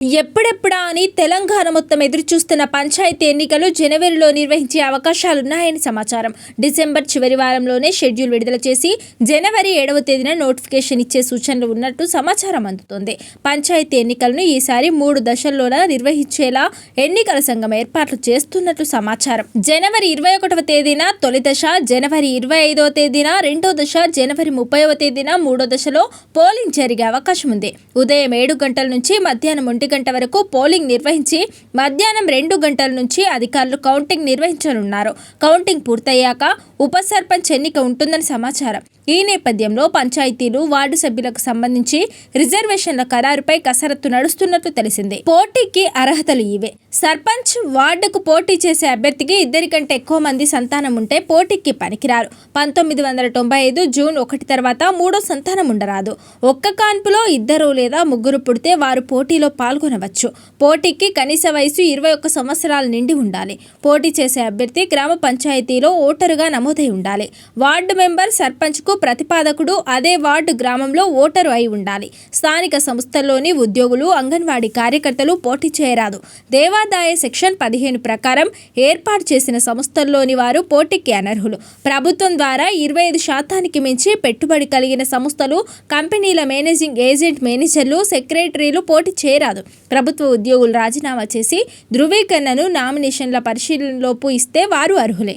ఎప్పుడెప్పుడా అని తెలంగాణ మొత్తం ఎదురు చూస్తున్న పంచాయతీ ఎన్నికలు జనవరిలో నిర్వహించే అవకాశాలున్నాయని సమాచారం. డిసెంబర్ చివరి వారంలోనే షెడ్యూల్ విడుదల చేసి జనవరి ఏడవ తేదీన నోటిఫికేషన్ ఇచ్చే సూచనలు ఉన్నట్టు సమాచారం అందుతోంది. పంచాయతీ ఎన్నికలను ఈసారి మూడు దశల్లోన నిర్వహించేలా ఎన్నికల సంఘం ఏర్పాట్లు చేస్తున్నట్లు సమాచారం. జనవరి ఇరవై ఒకటవ తేదీన తొలి దశ జనవరి ఇరవై ఐదవ తేదీన రెండో దశ జనవరి ముప్పైవ తేదీన మూడో దశలో పోలింగ్ జరిగే అవకాశం ఉంది ఉదయం ఏడు గంటల నుంచి మధ్యాహ్నం ఒంటి గంట వరకు పోలింగ్ నిర్వహించి మధ్యాహ్నం రెండు గంటల నుంచి అధికారులు కౌంటింగ్ నిర్వహించనున్నారు. కౌంటింగ్ పూర్తయ్యాక ఉప సర్పంచ్ ఎన్నిక ఉంటుందని సమాచారం. ఈ నేపథ్యంలో పంచాయతీలు వార్డు సభ్యులకు సంబంధించి రిజర్వేషన్ల ఖరారుపై కసరత్తు నడుస్తున్నట్లు తెలిసింది. పోటీకి అర్హతలు ఇవే. సర్పంచ్ వార్డుకు పోటీ చేసే అభ్యర్థికి ఇద్దరి కంటే ఎక్కువ మంది సంతానం ఉంటే పోటీకి పనికిరారు. పంతొమ్మిది వందల తొంభై ఐదు జూన్ ఒకటి తర్వాత మూడో సంతానం ఉండరాదు. ఒక్క కాన్పులో ఇద్దరు లేదా ముగ్గురు పుడితే వారు పోటీలో పాల్గొనవచ్చు. పోటీకి కనీస వయసు ఇరవై ఒక్క సంవత్సరాల నిండి ఉండాలి. పోటీ చేసే అభ్యర్థి గ్రామ పంచాయతీలో ఓటరుగా నమోదై ఉండాలి. వార్డు మెంబర్ సర్పంచ్కు ప్రతిపాదకుడు అదే వార్డు గ్రామంలో ఓటరు అయి ఉండాలి. స్థానిక సంస్థల్లోని ఉద్యోగులు అంగన్వాడీ కార్యకర్తలు పోటీ చేయరాదు. దేవాదాయ సెక్షన్ పదిహేను ప్రకారం ఏర్పాటు చేసిన సంస్థల్లోని వారు పోటీకి అనర్హులు. ప్రభుత్వం ద్వారా ఇరవై ఐదు శాతానికి మించి పెట్టుబడి కలిగిన సంస్థలు కంపెనీల మేనేజింగ్ ఏజెంట్ మేనేజర్లు సెక్రటరీలు పోటీ చేయరాదు. ప్రభుత్వ ఉద్యోగులు రాజీనామా చేసి ధృవీకరణను నామినేషన్ల పరిశీలనలోపు ఇస్తే వారు అర్హులే.